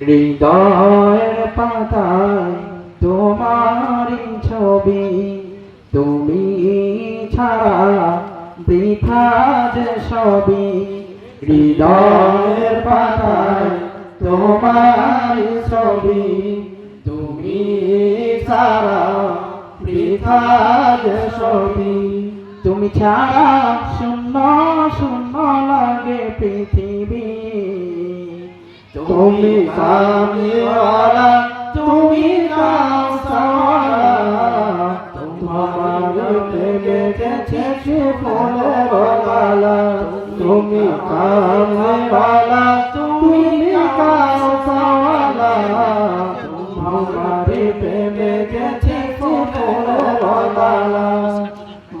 হৃদয়ের পাতায় তোমারই ছবি, তুমি ছাড়া বৃথা যে সবই। হৃদয়ের পাতায় তোমারই ছবি, তুমি ছাড়া বৃথা যে সবই। তুমি ছাড়া শূন্য শূন্য লাগে পৃথিবী। তুমি কামিওয়ালা, তুমি কাউসাওয়ালা তোমার প্রেমে গেছে সে ফুলের তুমি কামওয়ালা, তুমি কাউসাওয়ালা তোমার প্রেমে গেছে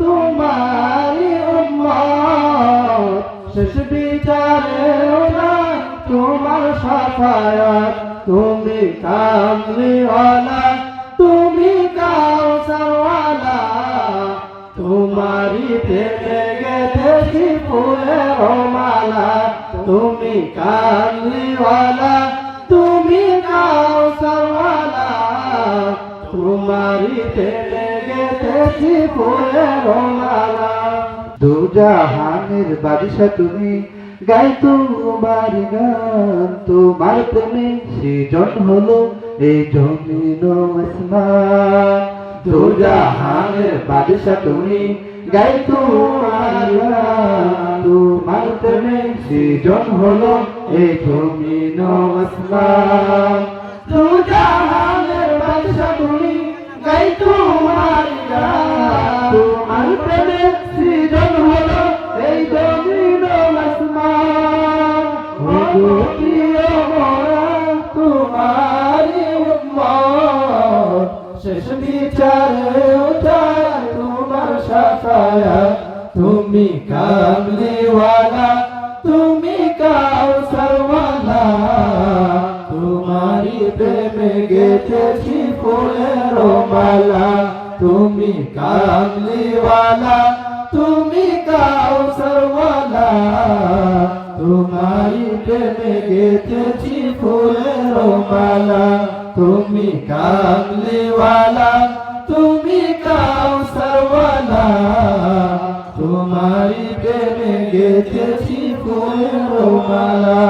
তোমারি শেষ বিচারে তোমার সাফায়াত। তুমি কামলিওয়ালা, তুমি কাউসারওয়ালা। তোমারি প্রেমে গেথেছি ফুলের মালা। তুমি কামলিওয়ালা, তুমি কাউসারওয়ালা গেথেছি ফুলের মালা দু জাহানের বারিশা তুমি, গাই তোমার গান। তোমার প্রেমে সৃজন হলো এই জমিন আসমান। দু জাহানের বাদশা তুমি, গাই তোমার গান। তোমার প্রেমে সৃজন হলো এই জমিন আসমান। শেষ বিচারে ওঠায় তোমার সাফায়া। তুমি কামলিওয়ালা তুমি কাউসারওয়ালা। তোমারি প্রেমে গেছেছি ফুলের মালা। তুমি কামলিওয়ালা তুমি কাউসারওয়ালা। তোমারি প্রেমে গেছেছি ফুলের মালা। তুমি কামলিওয়ালা তুমি কাউসারওয়ালা তোমারি প্রেমে গেছেছি ফুলের মালা